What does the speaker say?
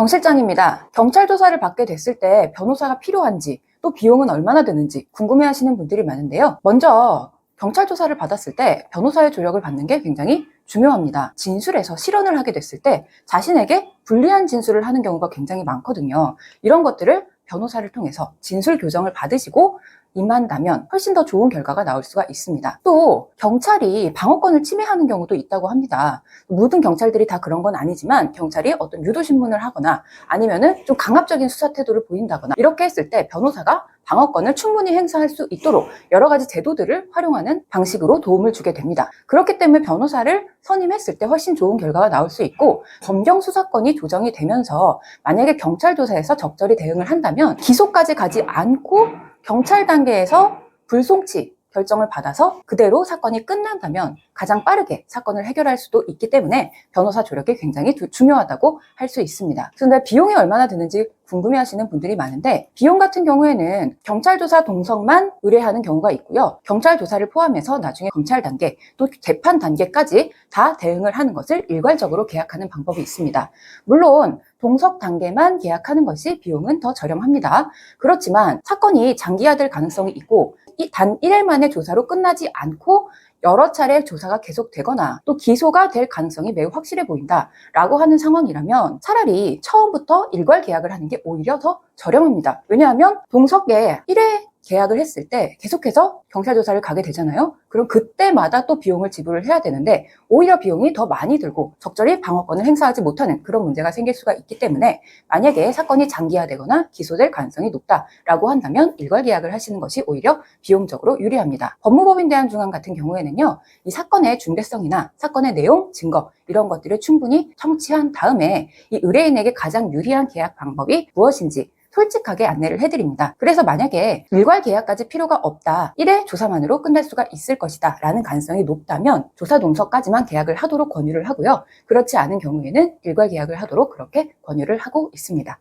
정 실장입니다. 경찰 조사를 받게 됐을 때 변호사가 필요한지 또 비용은 얼마나 드는지 궁금해 하시는 분들이 많은데요. 먼저 경찰 조사를 받았을 때 변호사의 조력을 받는 게 굉장히 중요합니다. 진술에서 실언을 하게 됐을 때 자신에게 불리한 진술을 하는 경우가 굉장히 많거든요. 이런 것들을 변호사를 통해서 진술 교정을 받으시고 임한다면 훨씬 더 좋은 결과가 나올 수가 있습니다. 또 경찰이 방어권을 침해하는 경우도 있다고 합니다. 모든 경찰들이 다 그런 건 아니지만 경찰이 어떤 유도 신문을 하거나 아니면은 좀 강압적인 수사 태도를 보인다거나 이렇게 했을 때 변호사가 방어권을 충분히 행사할 수 있도록 여러 가지 제도들을 활용하는 방식으로 도움을 주게 됩니다. 그렇기 때문에 변호사를 선임했을 때 훨씬 좋은 결과가 나올 수 있고 검경 수사권이 조정이 되면서 만약에 경찰 조사에서 적절히 대응을 한다면 기소까지 가지 않고 경찰 단계에서 불송치 결정을 받아서 그대로 사건이 끝난다면 가장 빠르게 사건을 해결할 수도 있기 때문에 변호사 조력이 굉장히 두- 중요하다고 할 수 있습니다. 그런데 비용이 얼마나 드는지 궁금해 하시는 분들이 많은데 비용 같은 경우에는 경찰 조사 동석만 의뢰하는 경우가 있고요. 경찰 조사를 포함해서 나중에 검찰 단계 또 재판 단계까지 다 대응을 하는 것을 일괄적으로 계약하는 방법이 있습니다. 물론 동석 단계만 계약하는 것이 비용은 더 저렴합니다. 그렇지만 사건이 장기화될 가능성이 있고 이 단 1일 만의 조사로 끝나지 않고 여러 차례 조사가 계속되거나 또 기소가 될 가능성이 매우 확실해 보인다라고 하는 상황이라면 차라리 처음부터 일괄 계약을 하는 게 오히려 더 저렴합니다. 왜냐하면 동석에 1회 계약을 했을 때 계속해서 경찰 조사를 가게 되잖아요. 그럼 그때마다 또 비용을 지불을 해야 되는데 오히려 비용이 더 많이 들고 적절히 방어권을 행사하지 못하는 그런 문제가 생길 수가 있기 때문에 만약에 사건이 장기화되거나 기소될 가능성이 높다라고 한다면 일괄 계약을 하시는 것이 오히려 비용적으로 유리합니다. 법무법인대항중앙 같은 경우에는요, 이 사건의 중대성이나 사건의 내용, 증거 이런 것들을 충분히 청취한 다음에 이 의뢰인에게 가장 유리한 계약 방법이 무엇인지 솔직하게 안내를 해드립니다. 그래서 만약에 일괄 계약까지 필요가 없다. 1회 조사만으로 끝날 수가 있을 것이다. 라는 가능성이 높다면 조사 동서까지만 계약을 하도록 권유를 하고요. 그렇지 않은 경우에는 일괄 계약을 하도록 그렇게 권유를 하고 있습니다.